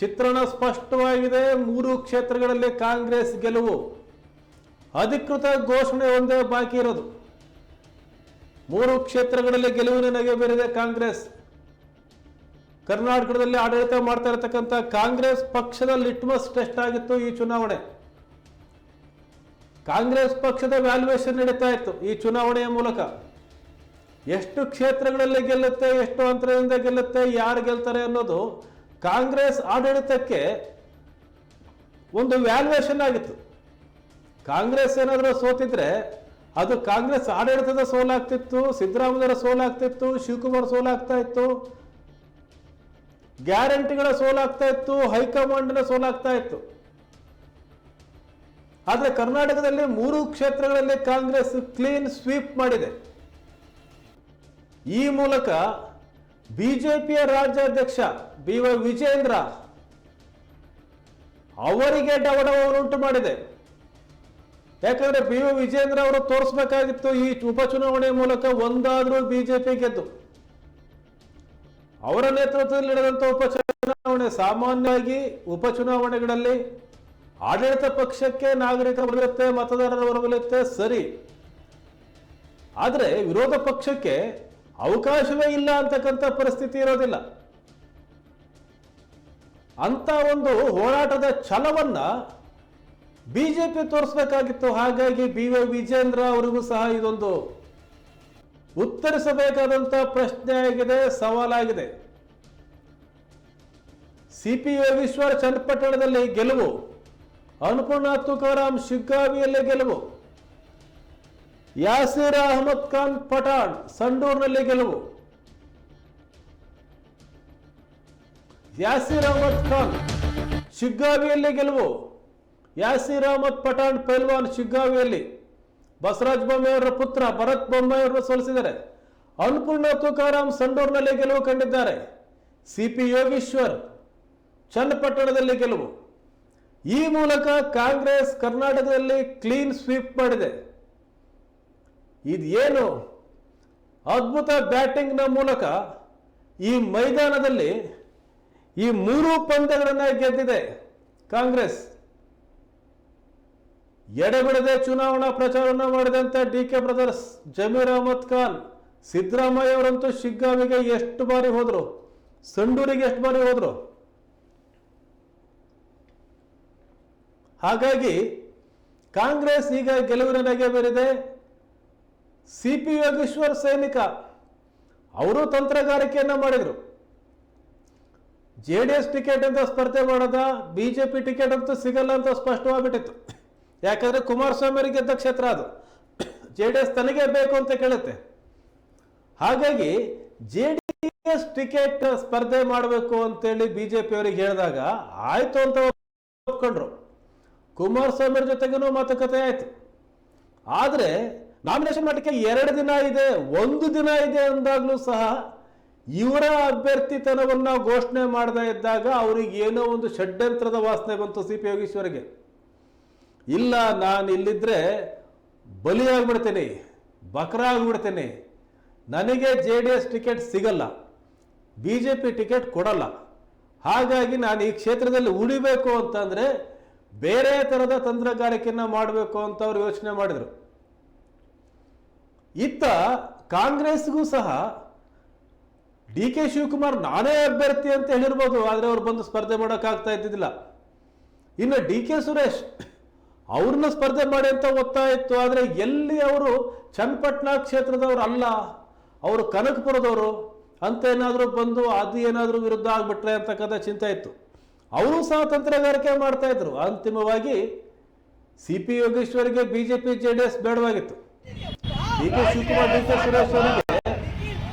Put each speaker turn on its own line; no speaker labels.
ಚಿತ್ರಣ ಸ್ಪಷ್ಟವಾಗಿದೆ. ಮೂರು ಕ್ಷೇತ್ರಗಳಲ್ಲಿ ಕಾಂಗ್ರೆಸ್ ಗೆಲುವು. ಅಧಿಕೃತ ಘೋಷಣೆ ಒಂದೇ ಬಾಕಿ ಇರೋದು. ಮೂರು ಕ್ಷೇತ್ರಗಳಲ್ಲಿ ಗೆಲುವು ನಗೆ ಬೀರಿದೆ ಕಾಂಗ್ರೆಸ್. ಕರ್ನಾಟಕದಲ್ಲಿ ಆಡಳಿತ ಮಾಡ್ತಾ ಇರತಕ್ಕಂಥ ಕಾಂಗ್ರೆಸ್ ಪಕ್ಷದ ಲಿಟ್ಮಸ್ ಟೆಸ್ಟ್ ಆಗಿತ್ತು ಈ ಚುನಾವಣೆ. ಕಾಂಗ್ರೆಸ್ ಪಕ್ಷದ ವ್ಯಾಲ್ಯೂಯೇಷನ್ ನಡೀತಾ ಇತ್ತು ಈ ಚುನಾವಣೆಯ ಮೂಲಕ. ಎಷ್ಟು ಕ್ಷೇತ್ರಗಳಲ್ಲಿ ಗೆಲ್ಲುತ್ತೆ, ಎಷ್ಟು ಅಂತರದಿಂದ ಗೆಲ್ಲುತ್ತೆ, ಯಾರು ಗೆಲ್ತಾರೆ ಅನ್ನೋದು ಕಾಂಗ್ರೆಸ್ ಆಡಳಿತಕ್ಕೆ ಒಂದು ವ್ಯಾಲ್ಯೂಯೇಷನ್ ಆಗಿತ್ತು. ಕಾಂಗ್ರೆಸ್ ಏನಾದರೂ ಸೋತಿದ್ರೆ ಅದು ಕಾಂಗ್ರೆಸ್ ಆಡಳಿತದ ಸೋಲಾಗ್ತಿತ್ತು, ಸಿದ್ದರಾಮಯ್ಯರ ಸೋಲಾಗ್ತಿತ್ತು, ಶಿವಕುಮಾರ್ ಸೋಲಾಗ್ತಾ ಇತ್ತು, ಗ್ಯಾರಂಟಿಗಳ ಸೋಲಾಗ್ತಾ ಇತ್ತು, ಹೈಕಮಾಂಡ್ನ ಸೋಲಾಗ್ತಾ ಇತ್ತು. ಆದರೆ ಕರ್ನಾಟಕದಲ್ಲಿ ಮೂರು ಕ್ಷೇತ್ರಗಳಲ್ಲಿ ಕಾಂಗ್ರೆಸ್ ಕ್ಲೀನ್ ಸ್ವೀಪ್ ಮಾಡಿದೆ. ಈ ಮೂಲಕ ಬಿಜೆಪಿಯ ರಾಜ್ಯಾಧ್ಯಕ್ಷ ಬಿ ವೈ ವಿಜೇಂದ್ರ ಅವರಿಗೆ ಡವಡವನ್ನುಂಟು ಮಾಡಿದೆ. ಯಾಕಂದ್ರೆ ಬಿ ವೈ ವಿಜೇಂದ್ರ ಅವರು ತೋರಿಸ್ಬೇಕಾಗಿತ್ತು ಈ ಉಪಚುನಾವಣೆ ಮೂಲಕ ಒಂದಾದ್ರೂ ಬಿಜೆಪಿ ಗೆದ್ದು. ಅವರ ನೇತೃತ್ವದಲ್ಲಿ ನಡೆದಂತ ಉಪಚುನಾವಣೆ ಸಾಮಾನ್ಯವಾಗಿ ಉಪಚುನಾವಣೆಗಳಲ್ಲಿ ಆಡಳಿತ ಪಕ್ಷಕ್ಕೆ ನಾಗರಿಕ ಬರುತ್ತೆ ಮತದಾರರ ಬರುತ್ತೆ ಸರಿ. ಆದರೆ ವಿರೋಧ ಪಕ್ಷಕ್ಕೆ ಅವಕಾಶವೇ ಇಲ್ಲ ಅಂತಕ್ಕಂಥ ಪರಿಸ್ಥಿತಿ ಇರೋದಿಲ್ಲ. ಅಂತ ಒಂದು ಹೋರಾಟದ ಛಲವನ್ನ ಬಿಜೆಪಿ ತೋರಿಸಬೇಕಾಗಿತ್ತು. ಹಾಗಾಗಿ ಬಿ ವೈ ವಿಜೇಂದ್ರ ಅವರಿಗೂ ಸಹ ಇದೊಂದು ಉತ್ತರಿಸಬೇಕಾದಂತ ಪ್ರಶ್ನೆ ಆಗಿದೆ, ಸವಾಲಾಗಿದೆ. ಸಿಪಿಎ ಯೋಗೀಶ್ವರ್ ಚನ್ನಪಟ್ಟಣದಲ್ಲಿ ಗೆಲುವು, ಅನ್ನಪೂರ್ಣ ತುಕಾರಾಮ್ ಶಿಗ್ಗಾವಿಯಲ್ಲಿ ಗೆಲುವು. ಯಾಸೀರ್ ಅಹಮದ್ ಖಾನ್ ಪಠಾಣ್, ಸಂಡೂರ್ನಲ್ಲಿ ಗೆಲುವು. ಯಾಸೀರ್ ಅಹಮದ್ ಖಾನ್, ಶಿಗ್ಗಾವಿಯಲ್ಲಿ ಗೆಲುವು. ಯಾಸೀರ್ ಅಹಮದ್ ಪಠಾಣ್ ಪೈಲ್ವಾನ್ ಶಿಗ್ಗಾವಿಯಲ್ಲಿ. ಬಸವರಾಜ ಬೊಮ್ಮೆಯವರ ಪುತ್ರ ಭರತ್ ಬೊಮ್ಮೆಯವರು ಸೋಲಿಸಿದ್ದಾರೆ. ಅನ್ನಪೂರ್ಣ ತುಕಾರಾಮ್ ಸಂಡೂರ್ನಲ್ಲಿ ಗೆಲುವು ಕಂಡಿದ್ದಾರೆ. ಸಿಪಿ ಯೋಗೀಶ್ವರ್, ಚನ್ನಪಟ್ಟಣದಲ್ಲಿ ಗೆಲುವು. ಈ ಮೂಲಕ ಕಾಂಗ್ರೆಸ್ ಕರ್ನಾಟಕದಲ್ಲಿ ಕ್ಲೀನ್ ಸ್ವೀಪ್ ಮಾಡಿದೆ. ಇದೇನು ಅದ್ಭುತ ಬ್ಯಾಟಿಂಗ್ನ ಮೂಲಕ ಈ ಮೈದಾನದಲ್ಲಿ ಈ ಮೂರು ಪಂದ್ಯಗಳನ್ನು ಗೆದ್ದಿದೆ ಕಾಂಗ್ರೆಸ್. ಎಡೆಬಿಡದೆ ಚುನಾವಣಾ ಪ್ರಚಾರವನ್ನು ಮಾಡಿದಂತೆ D K brothers, Zameer Ahmed Khan, Siddaramaiah ಅವರಂತೂ ಶಿಗ್ಗಾವಿಗೆ ಎಷ್ಟು ಬಾರಿ ಹೋದ್ರು, ಸಂಡೂರಿಗೆ ಎಷ್ಟು ಬಾರಿ ಹೋದ್ರು. ಹಾಗಾಗಿ ಕಾಂಗ್ರೆಸ್ ಈಗ ಗೆಲುವಿನ ನಗೆ ಬೀರಿದೆ. ಸಿ ಪಿ ಯೋಗೇಶ್ವರ್ ಸೈನಿಕ, ಅವರು ತಂತ್ರಗಾರಿಕೆಯನ್ನ ಮಾಡಿದರು. ಜೆ ಡಿ ಎಸ್ ಟಿಕೆಟ್ ಅಂತ ಸ್ಪರ್ಧೆ ಮಾಡೋದ ಬಿಜೆಪಿ ಟಿಕೆಟ್ ಅಂತೂ ಸಿಗಲ್ಲ ಅಂತ ಸ್ಪಷ್ಟವಾಗಿಬಿಟ್ಟಿತ್ತು. ಯಾಕಂದ್ರೆ ಕುಮಾರಸ್ವಾಮಿ ಅವರಿಗೆ ಗೆದ್ದ ಕ್ಷೇತ್ರ ಅದು. ಜೆ ಡಿ ಎಸ್ ತನಗೆ ಬೇಕು ಅಂತ ಕೇಳುತ್ತೆ. ಹಾಗಾಗಿ ಜೆ ಡಿ ಎಸ್ ಟಿಕೆಟ್ ಸ್ಪರ್ಧೆ ಮಾಡಬೇಕು ಅಂತೇಳಿ ಬಿಜೆಪಿ ಅವರಿಗೆ ಹೇಳಿದಾಗ ಆಯ್ತು ಅಂತ ಒಪ್ಕೊಂಡ್ರು. ಕುಮಾರಸ್ವಾಮಿ ಜೊತೆಗೂ ಮಾತುಕತೆ ಆಯ್ತು. ಆದರೆ ನಾಮಿನೇಷನ್ ಮಾಡಲಿಕ್ಕೆ ಎರಡು ದಿನ ಇದೆ, ಒಂದು ದಿನ ಇದೆ ಅಂದಾಗಲೂ ಸಹ ಇವರ ಅಭ್ಯರ್ಥಿತನವನ್ನು ಘೋಷಣೆ ಮಾಡದೇ ಇದ್ದಾಗ ಅವರಿಗೆ ಏನೋ ಒಂದು ಷಡ್ಯಂತ್ರದ ವಾಸನೆ ಬಂತು ಸಿ ಪಿ ಯೋಗೀಶ್ವರಿಗೆ. ಇಲ್ಲ, ನಾನು ಇಲ್ಲಿದ್ರೆ ಬಲಿಯಾಗ್ಬಿಡ್ತೇನೆ ಬಕ್ರ ಆಗ್ಬಿಡ್ತೇನೆ. ನನಗೆ ಜೆ ಡಿ ಎಸ್ ಟಿಕೆಟ್ ಸಿಗಲ್ಲ, ಬಿ ಜೆ ಪಿ ಟಿಕೆಟ್ ಕೊಡಲ್ಲ. ಹಾಗಾಗಿ ನಾನು ಈ ಕ್ಷೇತ್ರದಲ್ಲಿ ಉಳಿಬೇಕು ಅಂತಂದರೆ ಬೇರೆ ಥರದ ತಂತ್ರಗಾರಿಕೆಯನ್ನು ಮಾಡಬೇಕು ಅಂತ ಅವರು ಯೋಚನೆ ಮಾಡಿದರು. ಇತ್ತ ಕಾಂಗ್ರೆಸ್ಗೂ ಸಹ ಡಿ ಕೆ ಶಿವಕುಮಾರ್ ನಾನೇ ಅಭ್ಯರ್ಥಿ ಅಂತ ಹೇಳಿರ್ಬೋದು, ಆದರೆ ಅವ್ರು ಬಂದು ಸ್ಪರ್ಧೆ ಮಾಡೋಕ್ಕಾಗ್ತಾ ಇದ್ದಿದ್ದಿಲ್ಲ. ಇನ್ನು ಡಿ ಕೆ ಸುರೇಶ್ ಅವ್ರನ್ನ ಸ್ಪರ್ಧೆ ಮಾಡಿ ಅಂತ ಒತ್ತಾಯ ಇತ್ತು ಆದರೆ ಎಲ್ಲಿ ಅವರು ಚನ್ನಪಟ್ಟಣ ಕ್ಷೇತ್ರದವ್ರು ಅಲ್ಲ, ಅವರು ಕನಕಪುರದವರು ಅಂತ ಏನಾದರೂ ಬಂದು ಅದು ಏನಾದರೂ ವಿರುದ್ಧ ಆಗಿಬಿಟ್ರೆ ಅಂತಕ್ಕಂಥ ಚಿಂತೆ ಇತ್ತು. ಅವರು ಸಹ ತಂತ್ರಗಾರಿಕೆ ಮಾಡ್ತಾ ಇದ್ರು. ಅಂತಿಮವಾಗಿ C P ಯೋಗೇಶ್ವರಿಗೆ B J P J D S ಬೇಡವಾಗಿತ್ತು. D K Shivakumar D K Suresh ಅವರಿಗೆ